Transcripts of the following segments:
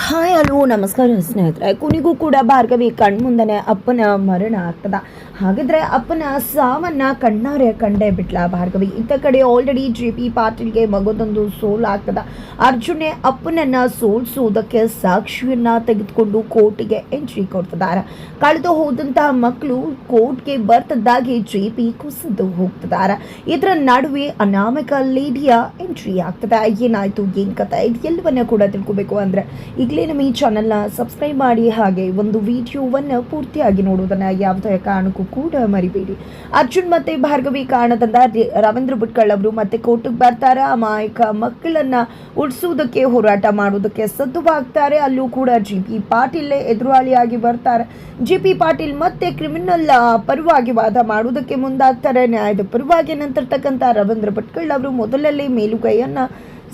Hi, hello, ನಮಸ್ಕಾರ ಸ್ನೇಹಿತರೆ. ಕುನಿಗೂ ಕೂಡ ಭಾರ್ಗವಿ ಕಣ್ಮುಂದನೆ ಅಪ್ಪನ ಮರಣ ಆಗ್ತದ. ಹಾಗಿದ್ರೆ ಅಪ್ಪನ ಸಾವನ್ನ ಕಣ್ಣಾರೆ ಕಂಡೇ ಬಿಟ್ಲ ಭಾರ್ಗವಿ. ಇತ್ತ ಕಡೆ ಆಲ್ರೆಡಿ ಜೆ ಪಿ ಪಾಟೀಲ್ಗೆ ಮಗದೊಂದು ಸೋಲ್ ಆಗ್ತದ. ಅರ್ಜುನೆ ಅಪ್ಪನನ್ನ ಸೋಲ್ಸುವುದಕ್ಕೆ ಸಾಕ್ಷಿಯನ್ನ ತೆಗೆದುಕೊಂಡು ಕೋರ್ಟ್ಗೆ ಎಂಟ್ರಿ ಕೊಡ್ತಿದ್ದಾರೆ ಕಳೆದು ಹೋದಂತಹ ಮಕ್ಕಳು ಕೋರ್ಟ್ಗೆ ಬರ್ತದ್ದಾಗಿ ಜೆ ಪಿ ಕುಸಿದು ಹೋಗ್ತಿದ್ದಾರೆ ಇದರ ನಡುವೆ ಅನಾಮಿಕ ಲೇಡಿಯ ಎಂಟ್ರಿ ಆಗ್ತದ. ಏನಾಯ್ತು, ಏನ್ ಕಥೆ? ಇದೆಲ್ಲವನ್ನ ಕೂಡ ತಿಳ್ಕೊಬೇಕು ಅಂದ್ರೆ ಈಗಲೇ ನಮ್ಮ ಈ ಚಾನಲ್ನ ಸಬ್ಸ್ಕ್ರೈಬ್ ಮಾಡಿ ಹಾಗೆ ಒಂದು ವಿಡಿಯೋವನ್ನು ಪೂರ್ತಿಯಾಗಿ ನೋಡುವುದನ್ನು ಯಾವುದೇ ಕಾರಣಕ್ಕೂ ಕೂಡ ಮರಿಬೇಡಿ. ಅರ್ಜುನ್ ಮತ್ತೆ ಭಾರ್ಗವಿ ಕಾರಣದಿಂದ ರವೀಂದ್ರ ಭಟ್ಕಳ್ ಅವರು ಮತ್ತೆ ಕೋರ್ಟಿಗೆ ಬರ್ತಾರೆ. ಅಮಾಯಕ ಮಕ್ಕಳನ್ನು ಉಳಿಸುವುದಕ್ಕೆ ಹೋರಾಟ ಮಾಡುವುದಕ್ಕೆ ಸದ್ದುವಾಗ್ತಾರೆ. ಅಲ್ಲೂ ಕೂಡ ಜಿ ಪಿ ಪಾಟೀಲ್ ಎದುರಾಳಿಯಾಗಿ ಬರ್ತಾರೆ. ಜಿ ಪಿ ಪಾಟೀಲ್ ಮತ್ತೆ ಕ್ರಿಮಿನಲ್ ಪರವಾಗಿ ವಾದ ಮಾಡುವುದಕ್ಕೆ ಮುಂದಾಗ್ತಾರೆ. ನ್ಯಾಯದ ಪರವಾಗಿ ನಿಂತಿರ್ತಕ್ಕಂಥ ರವೀಂದ್ರ ಭಟ್ಕಳ್ ಅವರು ಮೊದಲಲ್ಲೇ ಮೇಲುಗೈಯನ್ನ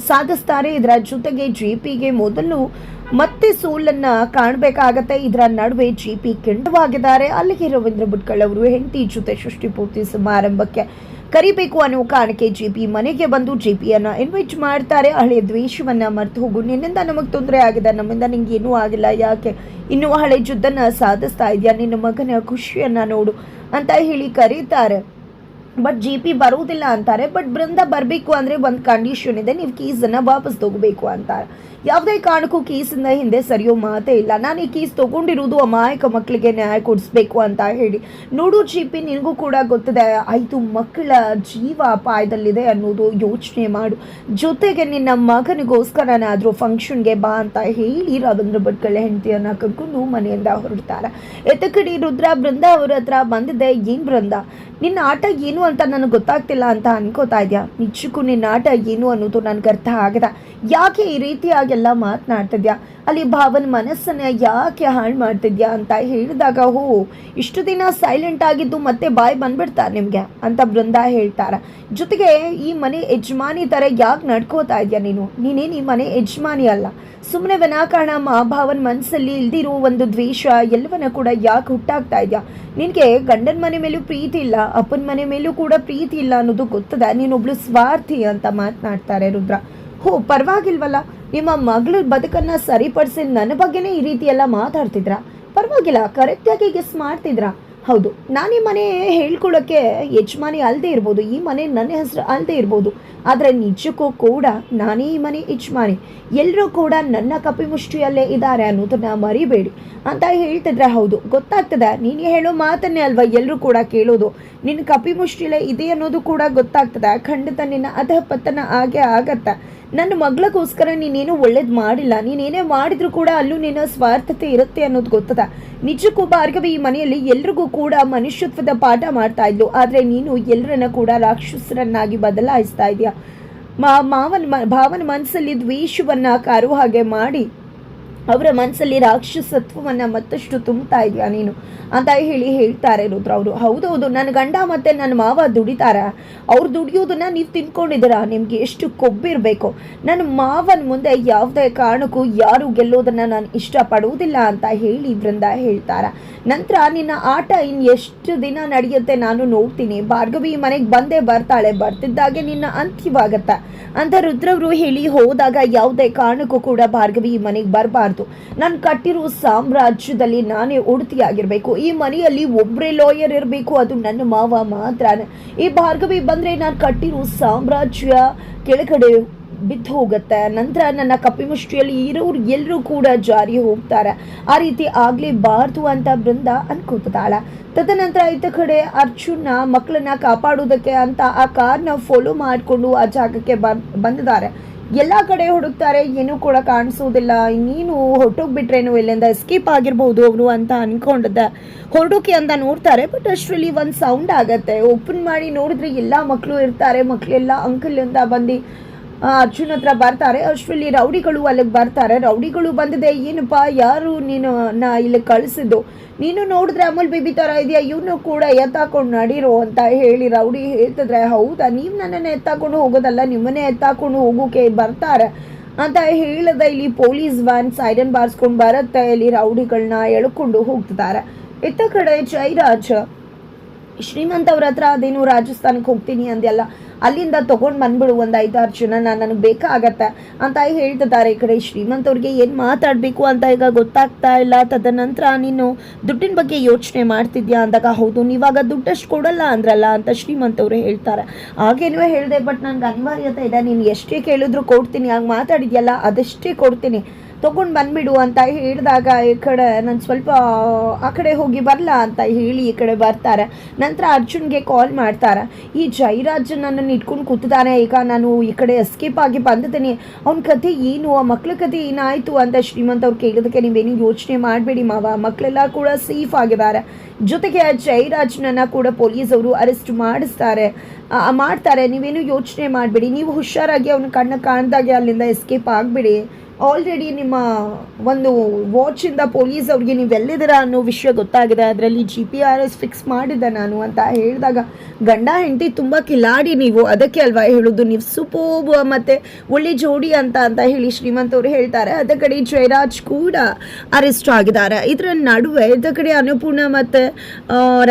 ಸಾಧಿಸ್ತಾರೆ. ಇದರ ಜೊತೆಗೆ ಜಿ ಪಿಗೆ ಮೊದಲು ಮತ್ತೆ ಸೋಲನ್ನ ಕಾಣಬೇಕಾಗತ್ತೆ. ಇದರ ನಡುವೆ ಜಿ ಪಿ ಕೆಂಡವಾಗಿದ್ದಾರೆ. ಅಲ್ಲಿಗೆ ರವೀಂದ್ರ ಭಟ್ಕಳ್ ಅವರು ಹೆಂಡತಿ ಜೊತೆ ಸೃಷ್ಟಿ ಪೂರ್ತಿ ಸಮಾರಂಭಕ್ಕೆ ಕರಿಬೇಕು ಅನ್ನೋ ಕಾರಣಕ್ಕೆ ಜಿ ಪಿ ಮನೆಗೆ ಬಂದು ಜಿ ಪಿಯನ್ನ ಇನ್ವೈಟ್ ಮಾಡ್ತಾರೆ. ಹಳೆಯ ದ್ವೇಷವನ್ನ ಮರೆತು ಹೋಗು. ನಿನ್ನಿಂದ ನಮಗೆ ತೊಂದರೆ ಆಗಿದೆ. ನಮ್ಮಿಂದ ನಿಂಗೆ ಏನೂ ಆಗಿಲ್ಲ. ಯಾಕೆ? ಇನ್ನೂ ಹಳೆ ಜುದ್ದನ್ನ ಸಾಧಿಸ್ತಾ ಇದೆಯಾ? ನಿನ್ನ ಮಗನ ಖುಷಿಯನ್ನ ನೋಡು ಅಂತ ಹೇಳಿ ಕರೀತಾರೆ. ಬಟ್ ಜಿ ಪಿ ಬರುವುದಿಲ್ಲ ಅಂತಾರೆ. ಬಟ್ ಬೃಂದ ಬರಬೇಕು ಅಂದರೆ ಒಂದು ಕಂಡೀಷನ್ ಇದೆ. ನೀವು ಕೀಸನ್ನು ವಾಪಸ್ ತಗೋಬೇಕು ಅಂತಾರೆ. ಯಾವುದೇ ಕಾರಣಕ್ಕೂ ಕೀಸಿಂದ ಹಿಂದೆ ಸರಿಯೋ ಮಾತೇ ಇಲ್ಲ. ನಾನು ಈ ಕೀಸ್ ತಗೊಂಡಿರೋದು ಅಮಾಯಕ ಮಕ್ಕಳಿಗೆ ನ್ಯಾಯ ಕೊಡಿಸ್ಬೇಕು ಅಂತ ಹೇಳಿ. ನೋಡು ಜಿ ಪಿ ನಿನಗೂ ಕೂಡ ಗೊತ್ತಿದೆ, ಐದು ಮಕ್ಕಳ ಜೀವ ಅಪಾಯದಲ್ಲಿದೆ ಅನ್ನೋದು ಯೋಚನೆ ಮಾಡು. ಜೊತೆಗೆ ನಿನ್ನ ಮಗನಿಗೋಸ್ಕರನಾದರೂ ಫಂಕ್ಷನ್ಗೆ ಬಾ ಅಂತ ಹೇಳಿ ರವೀಂದ್ರ ಭಟ್ಗಳ ಹೆಂಡತಿಯನ್ನು ಕರ್ಕೊಂಡು ಮನೆಯಿಂದ ಹೊರಡ್ತಾರೆ. ಎತ್ತ ಕಡೆ ರುದ್ರ, ಬೃಂದ ಅವ್ರ ಹತ್ರ ಬಂದಿದೆ. ಏನು ಬೃಂದ? ನಿನ್ನ ಆಟ ಏನು ಅಂತ ನನಗೆ ಗೊತ್ತಾಗ್ತಿಲ್ಲ ಅಂತ ಅನ್ಕೋತಾ ಇದ್ಯಾ? ನಿಜಕ್ಕೂ ನಿನ್ನ ಆಟ ಏನು ಅನ್ನೋದು ನನಗೆ ಅರ್ಥ ಆಗದ. ಯಾಕೆ ಈ ರೀತಿಯಾಗೆಲ್ಲ ಮಾತನಾಡ್ತಿದ್ಯಾ ಅಲ್ಲಿ ಭಾವನ ಮನಸ್ಸನ್ನ ಯಾಕೆ ಹಾಳು ಮಾಡ್ತಿದ್ಯಾ ಅಂತ ಹೇಳಿದಾಗ, ಹೋ, ಇಷ್ಟು ದಿನ ಸೈಲೆಂಟ್ ಆಗಿದ್ದು ಮತ್ತೆ ಬಾಯ್ ಬಂದ್ಬಿಡ್ತಾರೆ ನಿಮಗೆ ಅಂತ ಬೃಂದ ಹೇಳ್ತಾರ. ಜೊತೆಗೆ ಈ ಮನೆ ಯಜಮಾನಿ ಥರ ಯಾಕೆ ನಡ್ಕೋತಾ ಇದೆಯಾ ನೀನು? ನೀನೇನು ಈ ಮನೆ ಯಜಮಾನಿ ಅಲ್ಲ. ಸುಮ್ಮನೆ ವಿನಾಕಾರಣ ಭಾವನ ಮನಸ್ಸಲ್ಲಿ ಇಲ್ದಿರೋ ಒಂದು ದ್ವೇಷ ಎಲ್ಲವನ್ನ ಕೂಡ ಯಾಕೆ ಹುಟ್ಟಾಗ್ತಾ ಇದೆಯಾ? ನಿನಗೆ ಗಂಡನ ಮನೆ ಮೇಲೂ ಪ್ರೀತಿ ಇಲ್ಲ ಅಪ್ಪನ ಮನೆ ಮೇಲೂ ಕೂಡ ಪ್ರೀತಿ ಇಲ್ಲ ಅನ್ನೋದು ಗೊತ್ತದ. ನೀನೊಬ್ಳು ಸ್ವಾರ್ಥಿ ಅಂತ ಮಾತನಾಡ್ತಾರೆ ರುದ್ರ. ಹೋ, ಪರವಾಗಿಲ್ವಲ್ಲ? ನಿಮ್ಮ ಮಗಳ ಬದುಕನ್ನ ಸರಿಪಡಿಸಿ ನನ್ನ ಬಗ್ಗೆನೇ ಈ ರೀತಿ ಎಲ್ಲ ಮಾತಾಡ್ತಿದ್ರ? ಪರವಾಗಿಲ್ಲ, ಕರೆಕ್ಟಾಗಿ ಗೆಸ್ ಮಾಡ್ತಿದ್ರಾ ಹೌದು. ನಾನು ಮನೆ ಹೇಳ್ಕೊಳ್ಳೋಕ್ಕೆ ಯಜಮಾನಿ ಅಲ್ಲದೆ ಇರ್ಬೋದು, ಈ ಮನೆ ನನ್ನ ಹೆಸರು ಅಲ್ಲದೆ ಇರ್ಬೋದು. ಆದರೆ ನಿಜಕ್ಕೂ ಕೂಡ ನಾನೇ ಈ ಮನೆ ಯಜಮಾನಿ. ಎಲ್ಲರೂ ಕೂಡ ನನ್ನ ಕಪಿಮುಷ್ಟಿಯಲ್ಲೇ ಇದ್ದಾರೆ ಅನ್ನೋದನ್ನ ಮರಿಬೇಡಿ. ಅಂತ ಹೇಳ್ತಿದ್ರೆ ಹೌದು. ಗೊತ್ತಾಗ್ತದೆ. ನೀನು ಹೇಳೋ ಮಾತನ್ನೇ ಅಲ್ವಾ ಎಲ್ಲರೂ ಕೂಡ ಕೇಳೋದು. ನಿನ್ನ ಕಪಿಮುಷ್ಟಿಯಲ್ಲೇ ಇದೆ ಅನ್ನೋದು ಕೂಡ ಗೊತ್ತಾಗ್ತದೆ. ಖಂಡಿತ ನಿನ್ನ ಅಧಪತನ ಆಗೇ ಆಗತ್ತೆ. ನನ್ನ ಮಗಳಿಗೋಸ್ಕರ ನೀನೇನು ಒಳ್ಳೇದು ಮಾಡಿಲ್ಲ. ನೀನೇನೇ ಮಾಡಿದ್ರು ಕೂಡ ಅಲ್ಲೂ ನಿನ್ನ ಸ್ವಾರ್ಥತೆ ಇರುತ್ತೆ ಅನ್ನೋದು ಗೊತ್ತದ? ನಿಜಕ್ಕೂ ಭಾರ್ಗವಿ ಈ ಮನೆಯಲ್ಲಿ ಎಲ್ರಿಗೂ ಕೂಡ ಮನುಷ್ಯತ್ವದ ಪಾಠ ಮಾಡ್ತಾ ಇದ್ಲು. ಆದರೆ ನೀನು ಎಲ್ಲರನ್ನ ಕೂಡ ರಾಕ್ಷಸರನ್ನಾಗಿ ಬದಲಾಯಿಸ್ತಾ ಇದೆಯಾ. ಮಾ, ಮಾವನ ಭಾವನ ಮನಸ್ಸಲ್ಲಿ ದ್ವೇಷವನ್ನ ಕಾರುವ ಹಾಗೆ ಮಾಡಿ ಅವರ ಮನಸ್ಸಲ್ಲಿ ರಾಕ್ಷಸತ್ವವನ್ನು ಮತ್ತಷ್ಟು ತುಂಬ್ತಾ ಇದೆಯಾ ನೀನು? ಅಂತ ಹೇಳಿ ಹೇಳ್ತಾರೆ ರುದ್ರ ಅವರು. ಹೌದೌದು, ನನ್ನ ಗಂಡ ಮತ್ತು ನನ್ನ ಮಾವ ದುಡಿತಾರ? ಅವ್ರು ದುಡಿಯೋದನ್ನ ನೀವು ತಿನ್ಕೊಂಡಿದ್ದೀರಾ? ನಿಮಗೆ ಎಷ್ಟು ಕೊಬ್ಬಿರಬೇಕು? ನನ್ನ ಮಾವನ ಮುಂದೆ ಯಾವುದೇ ಕಾರಣಕ್ಕೂ ಯಾರು ಗೆಲ್ಲೋದನ್ನ ನಾನು ಇಷ್ಟಪಡುವುದಿಲ್ಲ ಅಂತ ಹೇಳಿ ಬೃಂದ ಹೇಳ್ತಾರ. ನಂತರ ನಿನ್ನ ಆಟ ಇನ್ನು ಎಷ್ಟು ದಿನ ನಡೆಯುತ್ತೆ ನಾನು ನೋಡ್ತೀನಿ. ಭಾರ್ಗವಿ ಮನೆಗೆ ಬಂದೇ ಬರ್ತಾಳೆ. ಬರ್ತಿದ್ದಾಗೆ ನಿನ್ನ ಅಂತ್ಯವಾಗತ್ತೆ? ಅಂತ ರುದ್ರವರು ಹೇಳಿ ಹೋದಾಗ ಯಾವುದೇ ಕಾರಣಕ್ಕೂ ಕೂಡ ಭಾರ್ಗವಿ ಮನೆಗೆ ಬರಬಾರ್ದು. ನಾನು ಕಟ್ಟಿರೋ ಸಾಮ್ರಾಜ್ಯದಲ್ಲಿ ನಾನೇ ಉಡ್ತಿಯಾಗಿರ್ಬೇಕು ಈ ಮನೆಯಲ್ಲಿ ಒಬ್ಬರೇ ಲಾಯರ್ ಇರಬೇಕು, ಅದು ನನ್ನ ಮಾವ ಮಾತ್ರ ಈ ಭಾರ್ಗವಿ ಬಂದರೆ ನಾನು ಕಟ್ಟಿರೋ ಸಾಮ್ರಾಜ್ಯ ಕೆಳಗಡೆ ಬಿದ್ದು ಹೋಗುತ್ತೆ. ನಂತರ ನನ್ನ ಕಪಿಮುಷ್ಟಿಯಲ್ಲಿ ಇರೋರು ಎಲ್ಲರೂ ಕೂಡ ಜಾರಿ ಹೋಗ್ತಾರೆ. ಆ ರೀತಿ ಆಗ್ಲೇಬಾರ್ದು ಅಂತ ಬೃಂದ ಅನ್ಕೋತಾಳ. ತದನಂತರ ಇದ್ದ ಕಡೆ ಅರ್ಜುನ ಮಕ್ಕಳನ್ನ ಕಾಪಾಡೋದಕ್ಕೆ ಅಂತ ಆ ಕಾರ್ನ ಫಾಲೋ ಮಾಡಿಕೊಂಡು ಆ ಜಾಗಕ್ಕೆ ಬಂದಿದ್ದಾರೆ. ಎಲ್ಲ ಕಡೆ ಹುಡುಕ್ತಾರೆ ಏನೂ ಕೂಡ ಕಾಣಿಸೋದಿಲ್ಲ ನೀನು ಹೊರಟೋಗ್ಬಿಟ್ರೇನು ಇಲ್ಲಿಂದ ಎಸ್ಕೇಪ್ ಆಗಿರ್ಬೋದು ಅವನು ಅಂತ ಅನ್ಕೊಂಡಿದ್ದೆ. ಹೊರಡೋಕೆ ಅಂತ ನೋಡ್ತಾರೆ ಬಟ್ ಅಷ್ಟರಲ್ಲಿ ಒಂದು ಸೌಂಡ್ ಆಗತ್ತೆ. ಓಪನ್ ಮಾಡಿ ನೋಡಿದ್ರೆ ಎಲ್ಲ ಮಕ್ಕಳು ಇರ್ತಾರೆ ಮಕ್ಕಳೆಲ್ಲ ಅಂಕಲಿಂದ ಬಂದು ಅರ್ಜುನ್ ಹತ್ರ ಬರ್ತಾರೆ. ಅಷ್ಟರಲ್ಲಿ ರೌಡಿಗಳು ಅಲ್ಲಿಗೆ ಬರ್ತಾರೆ. ರೌಡಿಗಳು ಬಂದಿದೆ, ಏನಪ್ಪ, ಯಾರು ನೀನು, ನಾ, ಇಲ್ಲಿ ಕಳಿಸಿದ್ದು? ನೀನು ನೋಡಿದ್ರೆ ಅಮೂಲ್ ಬೇಬಿ ಥರ ಇದೆಯಾ? ಇವನು ಕೂಡ ಎತ್ತಾಕೊಂಡು ನಡೀರು ಅಂತ ಹೇಳಿ ರೌಡಿ ಹೇಳ್ತಿದ್ರೆ, ಹೌದಾ? ನೀವು ನನ್ನನ್ನು ಎತ್ತಾಕೊಂಡು ಹೋಗೋದಲ್ಲ, ನಿಮ್ಮನ್ನೇ ಎತ್ತಾಕೊಂಡು ಹೋಗೋಕೆ ಬರ್ತಾರೆ ಅಂತ ಹೇಳಿದ ಇಲ್ಲಿ ಪೊಲೀಸ್ ವ್ಯಾನ್ ಸೈರನ್ ಬಾರಿಸ್ಕೊಂಡು ಬರುತ್ತೆ. ಇಲ್ಲಿ ರೌಡಿಗಳನ್ನ ಎಳ್ಕೊಂಡು ಹೋಗ್ತಿದ್ದಾರೆ. ಇತ್ತ ಕಡೆ ಜೈರಾಜ್, ಶ್ರೀಮಂತ್ ಅವ್ರ ಹತ್ರ ಅದೇನು ರಾಜಸ್ಥಾನಕ್ಕೆ ಹೋಗ್ತೀನಿ ಅಂದ್ಯಲ್ಲ? ಅಲ್ಲಿಂದ ತಗೊಂಡು ಬಂದ್ಬಿಡು, ಒಂದು ಐದಾರು ಜನ ನನಗೆ ಬೇಕಾಗತ್ತೆ ಅಂತ ಹೇಳ್ತಿದ್ದಾರೆ ಈ ಕಡೆ ಶ್ರೀಮಂತವ್ರಿಗೆ ಏನು ಮಾತಾಡಬೇಕು ಅಂತ ಈಗ ಗೊತ್ತಾಗ್ತಾ ಇಲ್ಲ. ತದನಂತರ ನೀನು ದುಡ್ಡಿನ ಬಗ್ಗೆ ಯೋಚನೆ ಮಾಡ್ತಿದ್ಯಾ ಅಂದಾಗ, ಹೌದು, ನೀವಾಗ ದುಡ್ಡಷ್ಟು ಕೊಡಲ್ಲ ಅಂದ್ರಲ್ಲ ಅಂತ ಶ್ರೀಮಂತವ್ರು ಹೇಳ್ತಾರೆ. ಹಾಗೇನೂ ಹೇಳಿದೆ, ಬಟ್ ನನಗೆ ಅನಿವಾರ್ಯತೆ ಇದೆ. ನೀನು ಎಷ್ಟೇ ಕೇಳಿದ್ರು ಕೊಡ್ತೀನಿ. ಹಂಗೆ ಮಾತಾಡಿದ್ಯಲ್ಲ, ಅದಷ್ಟೇ ಕೊಡ್ತೀನಿ. ತೊಗೊಂಡು ಬಂದ್ಬಿಡು ಅಂತ ಹೇಳಿದಾಗ ಈ ಕಡೆ ನಾನು ಸ್ವಲ್ಪ, ಆ ಕಡೆ ಹೋಗಿ ಬರಲಾ ಅಂತ ಹೇಳಿ ಈ ಕಡೆ ಬರ್ತಾರೆ. ನಂತರ ಅರ್ಜುನ್ಗೆ ಕಾಲ್ ಮಾಡ್ತಾರೆ. ಈ ಜೈರಾಜ್ ನನ್ನನ್ನು ಇಟ್ಕೊಂಡು ಕೂತಿದ್ದಾನೆ ಈಗ ನಾನು ಈ ಕಡೆ ಎಸ್ಕೇಪ್ ಆಗಿ ಬಂದಿದ್ದೀನಿ. ಅವ್ನ ಕತೆ ಏನು? ಆ ಮಕ್ಳ ಕತೆ ಏನಾಯಿತು ಅಂತ ಶ್ರೀಮಂತ ಅವ್ರು ಕೇಳೋದಕ್ಕೆ ನೀವೇನು ಯೋಚನೆ ಮಾಡಬೇಡಿ ಮಾವ. ಮಕ್ಕಳೆಲ್ಲ ಕೂಡ ಸೇಫ್ ಆಗಿದ್ದಾರೆ. ಜೊತೆಗೆ ಆ ಜೈರಾಜ್ನನ್ನು ಕೂಡ ಪೊಲೀಸವರು ಅರೆಸ್ಟ್ ಮಾಡಿಸ್ತಾರೆ. ಮಾಡ್ತಾರೆ. ನೀವೇನು ಯೋಚನೆ ಮಾಡಬೇಡಿ. ನೀವು ಹುಷಾರಾಗಿ ಅವನ ಕಣ್ಣು ಕಾಣ್ದಾಗೆ ಅಲ್ಲಿಂದ ಎಸ್ಕೇಪ್ ಆಗಿಬಿಡಿ. ಆಲ್ರೆಡಿ ನಿಮ್ಮ ಒಂದು ವಾಚಿಂದ ಪೊಲೀಸ್ ಅವ್ರಿಗೆ ನೀವು ಎಲ್ಲಿದ್ದೀರಾ ಅನ್ನೋ ವಿಷಯ ಗೊತ್ತಾಗಿದೆ. ಅದರಲ್ಲಿ G P R S fix ಮಾಡಿದ್ದೆ ನಾನು ಅಂತ ಹೇಳಿದಾಗ, ಗಂಡ, ಹೆಂಡತಿ ತುಂಬ ಕಿಲಾಡಿ ನೀವು. ಅದಕ್ಕೆ ಅಲ್ವಾ ಹೇಳೋದು? ನೀವು ಸೂಪೋಬ್ ಮತ್ತು ಒಳ್ಳೆ ಜೋಡಿ ಅಂತ ಅಂತ ಹೇಳಿ ಶ್ರೀಮಂತ್ ಅವರು ಹೇಳ್ತಾರೆ. ಅದ ಕಡೆ ಜಯರಾಜ್ ಕೂಡ ಅರೆಸ್ಟ್ ಆಗಿದ್ದಾರೆ. ಇದರ ನಡುವೆ ಇದ ಕಡೆ ಅನ್ನಪೂರ್ಣ ಮತ್ತು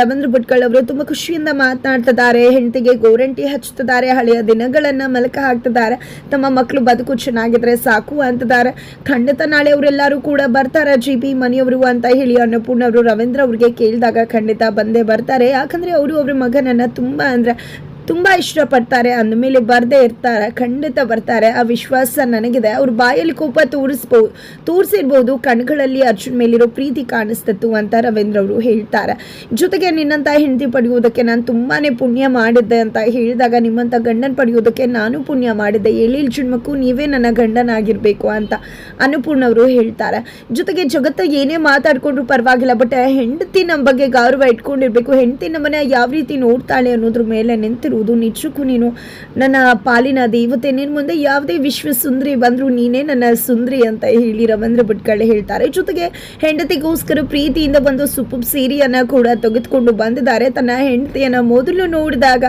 ರವೀಂದ್ರ ಭಟ್ಕಳ್ ಅವರು ತುಂಬ ಖುಷಿಯಿಂದ ಮಾತನಾಡ್ತಿದ್ದಾರೆ. ಹೆಂಡತಿಗೆ ಗೋರಂಟಿ ಹಚ್ತಿದ್ದಾರೆ. ಹಳೆಯ ದಿನಗಳನ್ನು ಮಲಕ ಹಾಕ್ತಿದ್ದಾರೆ. ತಮ್ಮ ಮಕ್ಕಳು ಬದುಕು ಚೆನ್ನಾಗಿದ್ರೆ ಸಾಕು ಖಂಡಿತ ನಾಳೆ ಅವರೆಲ್ಲರೂ ಕೂಡ ಬರ್ತಾರೆ. ಜಿ ಪಿ ಮನೆಯವರು ಅಂತ ಹೇಳಿ ಅನ್ನಪೂರ್ಣ ಅವರು ರವೀಂದ್ರ ಅವ್ರಿಗೆ ಕೇಳಿದಾಗ ಖಂಡಿತ ಬಂದೇ ಬರ್ತಾರೆ. ಯಾಕಂದರೆ ಅವರು ಅವ್ರ ಮಗನನ್ನು ತುಂಬ ಅಂದ್ರೆ ತುಂಬ ಇಷ್ಟಪಡ್ತಾರೆ. ಅಂದಮೇಲೆ ಬರದೇ ಇರ್ತಾರೆ, ಖಂಡಿತ ಬರ್ತಾರೆ. ಆ ವಿಶ್ವಾಸ ನನಗಿದೆ. ಅವ್ರ ಬಾಯಲ್ಲಿ ಕೋಪ ತೋರಿಸ್ಬೋದು ತೋರಿಸಿರ್ಬೋದು. ಕಣ್ಗಳಲ್ಲಿ ಅರ್ಜುನ್ ಮೇಲಿರೋ ಪ್ರೀತಿ ಕಾಣಿಸ್ತಿತ್ತು ಅಂತ ರವೀಂದ್ರ ಅವರು ಹೇಳ್ತಾರೆ. ಜೊತೆಗೆ ನಿನ್ನಂಥ ಹೆಂಡತಿ ಪಡೆಯುವುದಕ್ಕೆ ನಾನು ತುಂಬಾ ಪುಣ್ಯ ಮಾಡಿದ್ದೆ ಅಂತ ಹೇಳಿದಾಗ ನಿಮ್ಮಂಥ ಗಂಡನ ಪಡೆಯೋದಕ್ಕೆ ನಾನು ಪುಣ್ಯ ಮಾಡಿದ್ದೆ. ಏಳೇಳು ಜನ್ಮಕ್ಕೂ ನೀವೇ ನನ್ನ ಗಂಡನಾಗಿರಬೇಕು ಅಂತ ಅನ್ನಪೂರ್ಣ ಅವರು ಹೇಳ್ತಾರೆ. ಜೊತೆಗೆ ಜಗತ್ತ ಏನೇ ಮಾತಾಡಿಕೊಂಡ್ರು ಪರವಾಗಿಲ್ಲ, ಬಟ್ ಹೆಂಡತಿ ನಮ್ಮ ಬಗ್ಗೆ ಗೌರವ ಇಟ್ಕೊಂಡಿರ್ಬೇಕು. ಹೆಂಡತಿ ನಮ್ಮನ್ನ ಯಾವ ರೀತಿ ನೋಡ್ತಾಳೆ ಅನ್ನೋದ್ರ ಮೇಲೆ ನಿಂತಿರುವುದು ನಿಜಕ್ಕೂ ನೀನು. ನನ್ನ ಪಾಲಿನ ದೇವತೆ ನಿನ್ನ ಮುಂದೆ ಯಾವುದೇ ವಿಶ್ವ ಸುಂದರಿ ಬಂದರೂ ನೀನೇ ನನ್ನ ಸುಂದರಿ ಅಂತ ಹೇಳಿ ರವೀಂದ್ರ ಭಟ್ಕಳ್ಳಿ ಹೇಳ್ತಾರೆ. ಜೊತೆಗೆ ಹೆಂಡತಿಗೋಸ್ಕರ ಪ್ರೀತಿಯಿಂದ ಬಂದು ಸುಪ್ಪು ಸೀರೆಯನ್ನು ಕೂಡ ತೆಗೆದುಕೊಂಡು ಬಂದಿದ್ದಾರೆ. ತನ್ನ ಹೆಂಡತಿಯನ್ನ ಮೊದಲು ನೋಡಿದಾಗ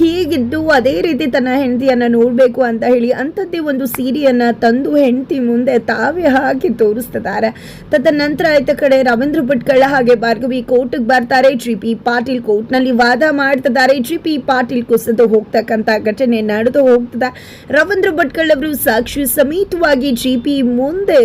ಹೀಗಿದ್ದು ಅದೇ ರೀತಿ ತನ್ನ ಹೆಂಡತಿಯನ್ನ ನೋಡಬೇಕು ಅಂತ ಹೇಳಿ ಅಂಥದ್ದೇ ಒಂದು ಸೀರೆಯನ್ನು ತಂದು ಹೆಂಡತಿ ಮುಂದೆ ತಾವೇ ಹಾಕಿ ತೋರಿಸ್ತಿದ್ದಾರೆ. ತದನಂತರ ಆಯ್ತ ಕಡೆ ರವೀಂದ್ರ ಭಟ್ಕಳ ಹಾಗೆ ಭಾರ್ಗವಿ ಕೋರ್ಟ್ಗೆ ಬರ್ತಾರೆ. ಜಿ ಪಿ ಪಾಟೀಲ್ ಕೋರ್ಟ್ನಲ್ಲಿ ವಾದ ಮಾಡ್ತಿದ್ದಾರೆ. ಜಿ ಪಾಟೀಲ್ ಕುಸಿದು ಹೋಗ್ತಕ್ಕಂಥ ಘಟನೆ ನಡೆದು ಹೋಗ್ತದೆ. ರವೀಂದ್ರ ಭಟ್ಕಳ್ ಅವರು ಸಾಕ್ಷಿ ಸಮೇತವಾಗಿ ಜಿ ಪಿ ಮುಂದೆ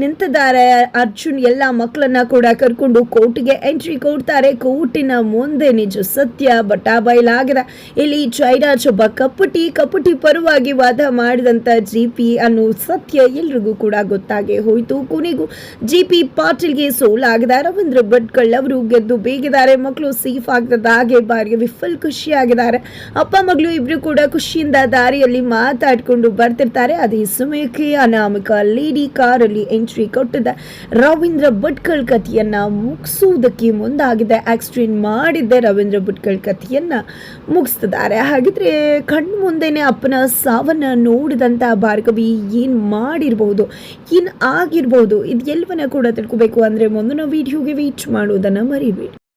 ನಿಂತಿದ್ದಾರೆ. ಅರ್ಜುನ್ ಎಲ್ಲ ಮಕ್ಕಳನ್ನ ಕೂಡ ಕರ್ಕೊಂಡು ಕೋರ್ಟ್ಗೆ ಎಂಟ್ರಿ ಕೊಡ್ತಾರೆ. ಕೋರ್ಟಿನ ಮುಂದೆ ನಿಜ ಸತ್ಯ ಬಟಾಬೈಲಾಗಿದೆ ಇಲ್ಲಿ ಜೈರಾಜ್ ಒಬ್ಬ ಕಪಟಿ ಕಪಟಿ ಪರವಾಗಿ ವಾದ ಮಾಡಿದಂಥ ಜಿ ಪಿ ಅನ್ನೋ ಸತ್ಯ ಎಲ್ರಿಗೂ ಕೂಡ ಗೊತ್ತಾಗಿ ಹೋಯಿತು. ಕೊನೆಗೂ ಜಿ ಪಿ ಪಾಟೀಲ್ಗೆ ಸೋಲಾಗಿದೆ. ರವೀಂದ್ರ ಭಟ್ಕಳ್ ಅವರು ಗೆದ್ದು ಬೇಗಿದ್ದಾರೆ. ಮಕ್ಕಳು ಸೇಫ್ ಆಗ್ತದ ಹಾಗೆ ಬಾರಿಗೆ ವಿಫಲ್ ಖುಷಿಯಾಗಿದ್ದಾರೆ. ಅಪ್ಪ, ಮಗಳು ಇಬ್ರು ಕೂಡ ಖುಷಿಯಿಂದ ದಾರಿಯಲ್ಲಿ ಮಾತಾಡ್ಕೊಂಡು ಬರ್ತಿರ್ತಾರೆ. ಅದೇ ಸಮಯಕ್ಕೆ ಅನಾಮಿಕ ಲೇಡಿ ಕಾರಲ್ಲಿ ಎಂಟ್ರಿ ಕೊಟ್ಟಿದೆ. ರವೀಂದ್ರ ಭಟ್ಕಳ್ ಕಥೆಯನ್ನ ಮುಗಿಸುವುದಕ್ಕೆ ಮುಂದಾಗಿದೆ. ಆಕ್ಸಿಡೆಂಟ್ ಮಾಡಿದ್ದೆ ರವೀಂದ್ರ ಭಟ್ಕಳ್ ಕಥೆಯನ್ನ ಮುಗಿಸ್ತಿದ್ದಾರೆ. ಹಾಗಿದ್ರೆ ಕಣ್ ಮುಂದೆನೆ ಅಪ್ಪನ ಸಾವನ್ನ ನೋಡಿದಂತ ಭಾರ್ಗವಿ ಏನ್ ಮಾಡಿರಬಹುದು ಏನ್ ಆಗಿರ್ಬೋದು ಇದು ಎಲ್ಲವನ್ನ ಕೂಡ ತಿಳ್ಕೊಬೇಕು. ಅಂದ್ರೆ ಮುಂದಿನ ವಿಡಿಯೋಗೆ ವೇಟ್ ಮಾಡೋದನ್ನ ಮರಿಬೇಡಿ.